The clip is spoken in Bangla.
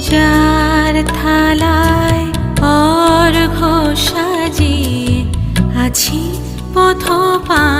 পূজার থালায় অর্ঘ সাজিয়ে আছি পথ পা